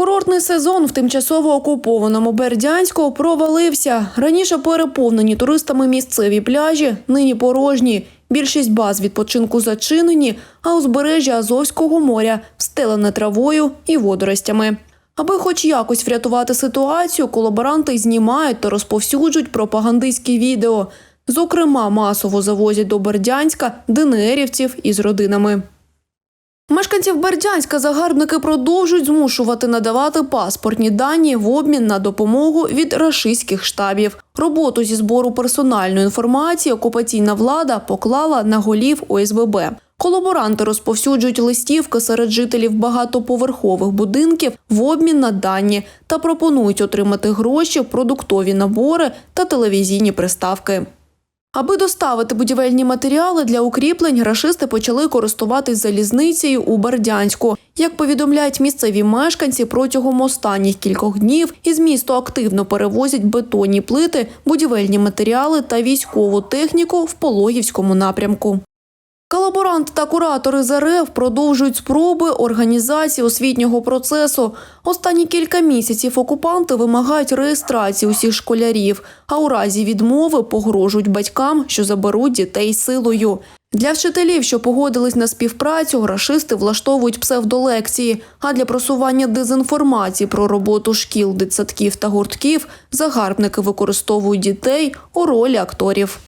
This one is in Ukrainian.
Курортний сезон в тимчасово окупованому Бердянську провалився. Раніше переповнені туристами місцеві пляжі, нині порожні. Більшість баз відпочинку зачинені, а узбережжя Азовського моря встелене травою і водоростями. Аби хоч якось врятувати ситуацію, колаборанти знімають та розповсюджують пропагандистські відео. Зокрема, масово завозять до Бердянська ДНРівців із родинами. Мешканців Бердянська загарбники продовжують змушувати надавати паспортні дані в обмін на допомогу від рашистських штабів. Роботу зі збору персональної інформації окупаційна влада поклала на голів ОСББ. Колаборанти розповсюджують листівки серед жителів багатоповерхових будинків в обмін на дані та пропонують отримати гроші, продуктові набори та телевізійні приставки. Аби доставити будівельні матеріали для укріплень, рашисти почали користуватись залізницею у Бердянську. Як повідомляють місцеві мешканці, протягом останніх кількох днів із міста активно перевозять бетонні плити, будівельні матеріали та військову техніку в Пологівському напрямку. Колаборанти та куратори з РФ продовжують спроби організації освітнього процесу. Останні кілька місяців окупанти вимагають реєстрації усіх школярів, а у разі відмови погрожують батькам, що заберуть дітей силою. Для вчителів, що погодились на співпрацю, рашисти влаштовують псевдолекції. А для просування дезінформації про роботу шкіл, дитсадків та гуртків загарбники використовують дітей у ролі акторів.